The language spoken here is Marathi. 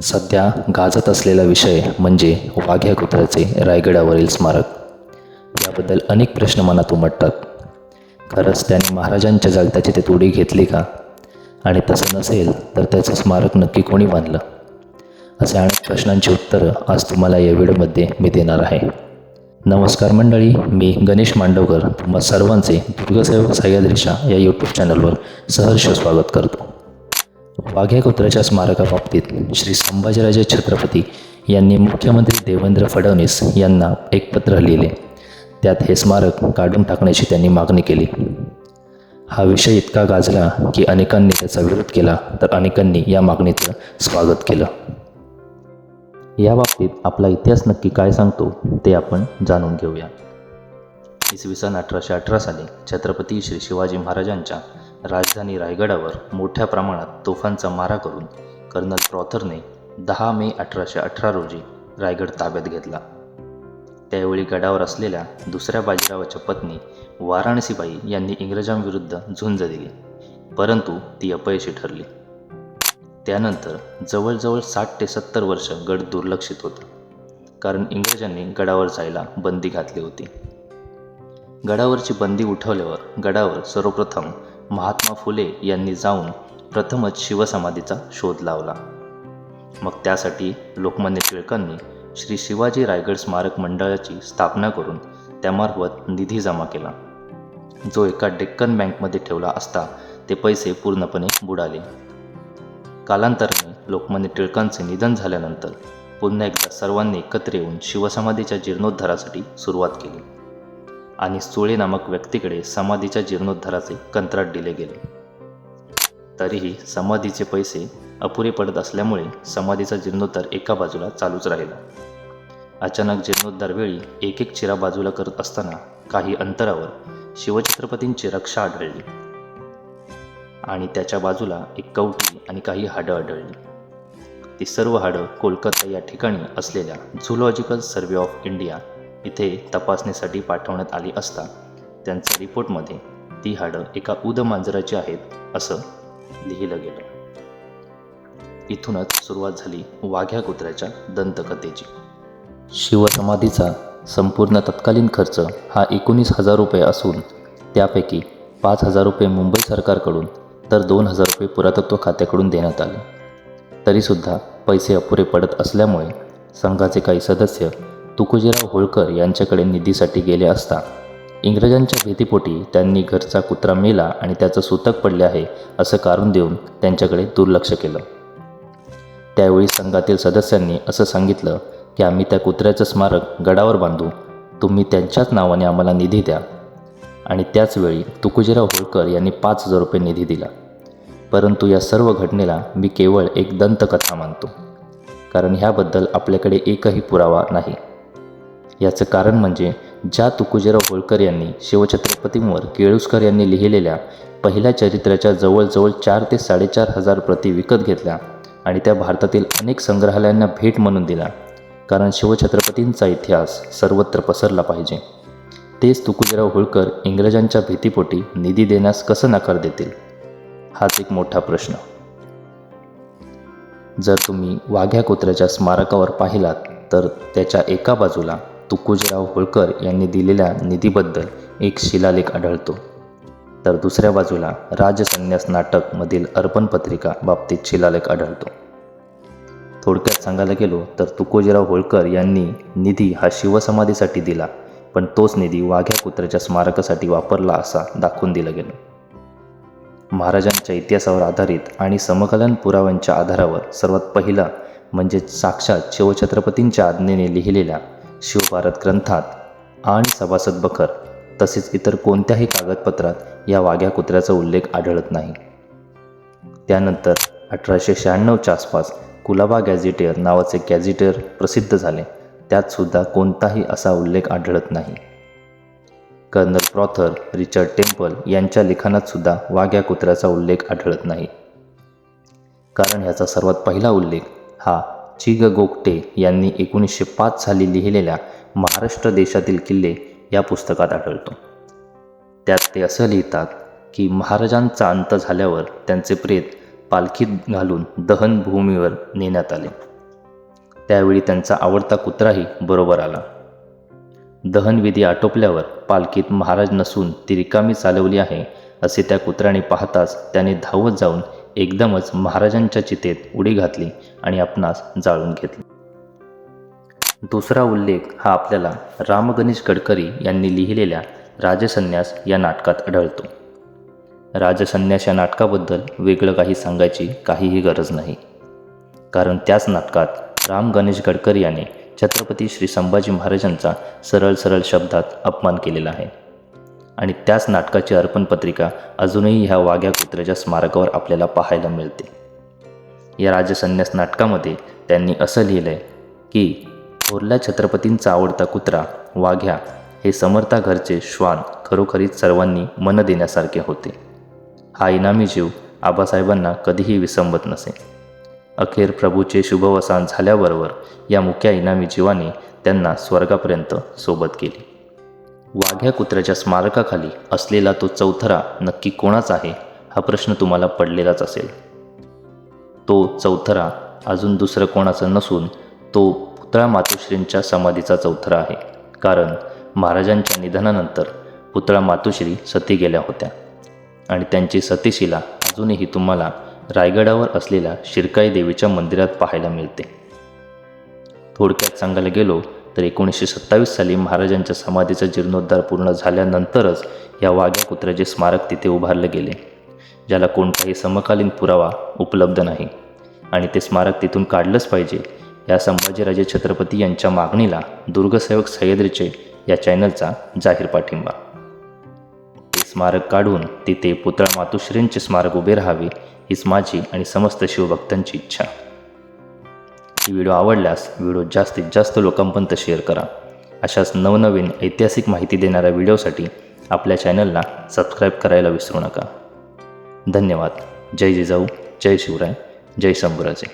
सध्या गाजत असलेला विषय म्हणजे वाघ्या कुत्र्याचे रायगडावरील स्मारक. याबद्दल अनेक प्रश्न मनात उमटतात खरंच त्याने महाराजांच्या जगताची ते तोडी घेतली का? आणि तसं नसेल तर त्याचं स्मारक नक्की कोणी बांधलं? असे अनेक प्रश्नांची उत्तरं आज तुम्हाला या व्हिडिओमध्ये मी देणार आहे. नमस्कार मंडळी मी गणेश मांडवकर तुम्हा सर्वांचे दुर्गसेवक सह्याद्रीशा या यूट्यूब चॅनलवर सहर्ष स्वागत करतो. वाघ्या कुत्र्याच्या स्मारकाबाबतीत श्री संभाजीराजे छत्रपती यांनी मुख्यमंत्री देवेंद्र फडणवीस यांना एक पत्र लिहिले. त्यात हे स्मारक काढून टाकण्याची त्यांनी मागणी केली. हा विषय इतका गाजला की अनेकांनी त्याचा विरोध केला तर अनेकांनी या मागणीचं स्वागत केलं. याबाबतीत आपला इतिहास नक्की काय सांगतो ते आपण जाणून घेऊया. इसवी सन अठराशे अठरा साली छत्रपती श्री शिवाजी महाराजांच्या राजधानी रायगडावर मोठ्या प्रमाणात तोफांचा मारा करून कर्नल प्रॉथरने दहा मे अठराशे अठरा रोजी रायगड ताब्यात घेतला. त्यावेळी गडावर असलेल्या दुसऱ्या बाजीरावाच्या पत्नी वाराणसीबाई यांनी इंग्रजांविरुद्ध झुंज दिली परंतु ती अपयशी ठरली. त्यानंतर जवळजवळ साठ ते सत्तर वर्ष गड दुर्लक्षित होता कारण इंग्रजांनी गडावर जायला बंदी घातली होती. गडावरची बंदी उठवल्यावर गडावर सर्वप्रथम महात्मा फुले यांनी जाऊन प्रथमच शिवसमाधीचा शोध लावला. मग त्यासाठी लोकमान्य टिळकांनी श्री शिवाजी रायगड स्मारक मंडळाची स्थापना करून त्यामार्फत निधी जमा केला. जो एका डेक्कन बँकमध्ये ठेवला असता ते पैसे पूर्णपणे बुडाले. कालांतराने लोकमान्य टिळकांचे निधन झाल्यानंतर पुन्हा एकदा सर्वांनी एकत्र येऊन शिवसमाधीच्या जीर्णोद्धारासाठी सुरुवात केली. आणि सुळे नामक व्यक्तीकडे समाधीच्या जीर्णोद्धाराचे कंत्राट दिले गेले. तरीही समाधीचे पैसे अपुरे पडत असल्यामुळे समाधीचा जीर्णोद्धार एका बाजूला चालूच राहिला. अचानक जीर्णोद्धार वेळी एक एक चिरा बाजूला करत असताना काही अंतरावर शिवछत्रपतींची रक्षा आढळली. आणि त्याच्या बाजूला एक कवटी आणि काही हाडं आढळली. ती सर्व हाडं कोलकाता या ठिकाणी असलेल्या झुलॉजिकल सर्वे ऑफ इंडिया इथे तपासणीसाठी पाठवण्यात आली असता त्यांच्या रिपोर्टमध्ये ती हाडं एका उद मांजराची आहेत असं लिहिलं गेलं. इथूनच सुरुवात झाली वाघ्या कुत्र्याच्या दंतकथेची. शिवसमाधीचा संपूर्ण तत्कालीन खर्च हा एकोणीस हजार रुपये असून त्यापैकी पाच हजार रुपये मुंबई सरकारकडून तर दोन हजार रुपये पुरातत्व खात्याकडून देण्यात आले. तरीसुद्धा पैसे अपुरे पडत असल्यामुळे संघाचे काही सदस्य तुकोजीराव होळकर यांच्याकडे निधीसाठी गेले असता इंग्रजांच्या भीतीपोटी त्यांनी घरचा कुत्रा मेला आणि त्याचं सुतक पडले आहे असं कारण देऊन त्यांच्याकडे दुर्लक्ष केलं. त्यावेळी संघातील सदस्यांनी असं सांगितलं की आम्ही त्या कुत्र्याचं स्मारक गडावर बांधू. तुम्ही त्यांच्याच नावाने आम्हाला निधी द्या. आणि त्याचवेळी तुकोजीराव होळकर यांनी पाच हजार रुपये निधी दिला. परंतु या सर्व घटनेला मी केवळ एक दंतकथा मानतो. कारण ह्याबद्दल आपल्याकडे एकही पुरावा नाही. याचं कारण म्हणजे ज्या तुकोजीराव होळकर यांनी शिवछत्रपतींवर केळुसकर यांनी लिहिलेल्या पहिल्या चरित्राच्या जवळजवळ चार ते साडेचार हजार प्रती विकत घेतल्या आणि त्या भारतातील अनेक संग्रहालयांना भेट म्हणून दिल्या. कारण शिवछत्रपतींचा इतिहास सर्वत्र पसरला पाहिजे. तेच तुकोजीराव होळकर इंग्रजांच्या भीतीपोटी निधी देण्यास कसं नकार देतील? हाच एक मोठा प्रश्न. जर तुम्ही वाघ्या कुत्र्याच्या स्मारकावर पाहिलात तर त्याच्या एका बाजूला तुकोजीराव होळकर यांनी दिलेल्या निधीबद्दल एक शिलालेख आढळतो. तर दुसऱ्या बाजूला राजसन्यास नाटकमधील अर्पण पत्रिका बाबतीत शिलालेख आढळतो. थोडक्यात सांगायला गेलो तर तुकोजीराव होळकर यांनी निधी हा शिवसमाधीसाठी दिला पण तोच निधी वाघ्या कुत्र्याच्या स्मारकासाठी वापरला असा दाखवून दिलं गेलं. महाराजांच्या इतिहासावर आधारित आणि समकालीन पुराव्यांच्या आधारावर सर्वात पहिला म्हणजे साक्षात शिवछत्रपतींच्या आज्ञेने लिहिलेल्या शिवभारत ग्रंथात आणि सभासद बखर तसेच इतर कोणत्याही कागदपत्रात या वाघ्या कुत्र्याचा उल्लेख आढळत नाही. त्यानंतर अठराशे शहाण्णवच्या आसपास कुलाबा गॅझेटियर नावाचे गॅझेटियर प्रसिद्ध झाले. त्यातसुद्धा कोणताही असा उल्लेख आढळत नाही. कर्नल प्रॉथर रिचर्ड टेम्पल यांच्या लिखाणात सुद्धा वाघ्या कुत्र्याचा उल्लेख आढळत नाही. कारण ह्याचा सर्वात पहिला उल्लेख हा चिग गोगटे यांनी एकोणीसशे पाच साली लिहिलेल्या महाराष्ट्र देशातील किल्ले या पुस्तकात आढळतो. त्यात ते असं लिहितात की महाराजांचा अंत झाल्यावर त्यांचे प्रेत पालखीत घालून दहन भूमीवर नेण्यात आले. त्यावेळी त्यांचा आवडता कुत्राही बरोबर आला. दहनविधी आटोपल्यावर पालखीत महाराज नसून ती रिकामी चालवली आहे असे त्या कुत्र्याने पाहताच त्याने धावत जाऊन एकदमच महाराजांच्या चितेत उडी घातली आणि आपणास जाळून घेतली. दुसरा उल्लेख हा आपल्याला रामगणेश गडकरी यांनी लिहिलेल्या राजसन्यास या नाटकात आढळतो राजसन्यास या नाटकाबद्दल वेगळं काही सांगायची काहीही गरज नाही. कारण त्याच नाटकात राम गणेश गडकरी याने छत्रपती श्री संभाजी महाराजांचा सरळ सरळ शब्दात अपमान केलेला आहे. आणि त्याच नाटकाची अर्पणपत्रिका अजूनही ह्या वाघ्या कुत्र्याच्या स्मारकावर आपल्याला पाहायला मिळते. या राजसन्यास नाटकामध्ये त्यांनी असं लिहिलं आहे की थोरल्या छत्रपतींचा आवडता कुत्रा वाघ्या हे समर्था घरचे श्वान खरोखरीच सर्वांनी मन देण्यासारखे होते. हा इनामी जीव आबासाहेबांना कधीही विसंबत नसे. अखेर प्रभूचे शुभवसान झाल्याबरोबर या मुख्या इनामी जीवाने त्यांना स्वर्गापर्यंत सोबत केली. वाघ्या कुत्र्याच्या स्मारकाखाली असलेला तो चौथरा नक्की कोणाचा आहे हा प्रश्न तुम्हाला पडलेलाच असेल. तो चौथरा अजून दुसरं कोणाचं नसून तो पुतळा मातोश्रींच्या समाधीचा चौथरा आहे. कारण महाराजांच्या निधनानंतर पुतळा मातोश्री सती गेल्या होत्या. आणि त्यांची सतीशिला अजूनही तुम्हाला रायगडावर असलेल्या शिरकाई देवीच्या मंदिरात पाहायला मिळते. थोडक्यात सांगायला गेलो तर एकोणीसशे सत्तावीस साली महाराजांच्या समाधीचा जीर्णोद्धार पूर्ण झाल्यानंतरच या वाघ्या कुत्र्याचे स्मारक तिथे उभारले गेले ज्याला कोणताही समकालीन पुरावा उपलब्ध नाही. आणि ते स्मारक तिथून काढलंच पाहिजे या संभाजीराजे छत्रपती यांच्या मागणीला दुर्गसेवक सह्याद्रीचे या चॅनलचा जाहीर पाठिंबा. ते स्मारक काढून तिथे पुतळा मातुश्रींचे स्मारक उभे राहावे हीच माझी आणि समस्त शिवभक्तांची इच्छा. व्हिडिओ आवडल्यास व्हिडिओ जास्तीत जास्त लोकांपर्यंत शेअर करा. अशाच नवनवीन ऐतिहासिक माहिती देणाऱ्या व्हिडिओसाठी आपल्या चॅनलला सबस्क्राईब करायला विसरू नका. धन्यवाद. जय जिजाऊ. जय शिवराय. जय शंभूराजे